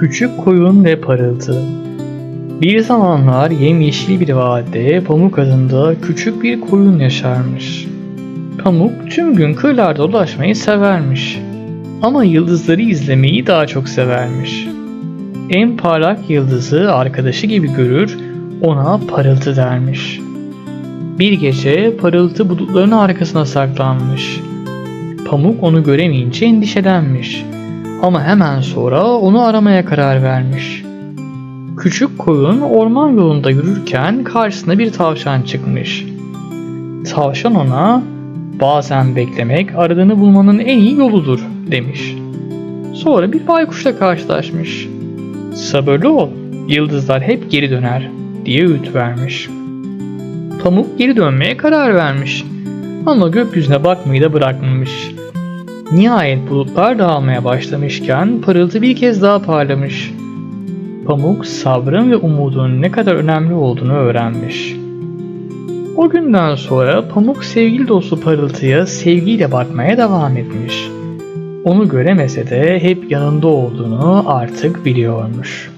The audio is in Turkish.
Küçük koyun ve parıltı. Bir zamanlar yemyeşil bir vadide Pamuk adında küçük bir koyun yaşarmış. Pamuk tüm gün kırlarda dolaşmayı severmiş. Ama yıldızları izlemeyi daha çok severmiş. En parlak yıldızı arkadaşı gibi görür, ona parıltı dermiş. Bir gece parıltı bulutların arkasına saklanmış. Pamuk onu göremeyince endişelenmiş. Ama hemen sonra onu aramaya karar vermiş. Küçük koyun orman yolunda yürürken karşısına bir tavşan çıkmış. Tavşan ona bazen beklemek aradığını bulmanın en iyi yoludur demiş. Sonra bir baykuşla karşılaşmış. Sabırlı ol, yıldızlar hep geri döner diye öğüt vermiş. Pamuk geri dönmeye karar vermiş. Ama gökyüzüne bakmayı da bırakmamış. Nihayet bulutlar dağılmaya başlamışken parıltı bir kez daha parlamış. Pamuk sabrın ve umudun ne kadar önemli olduğunu öğrenmiş. O günden sonra Pamuk sevgili dostu Parıltı'ya sevgiyle bakmaya devam etmiş. Onu göremese de hep yanında olduğunu artık biliyormuş.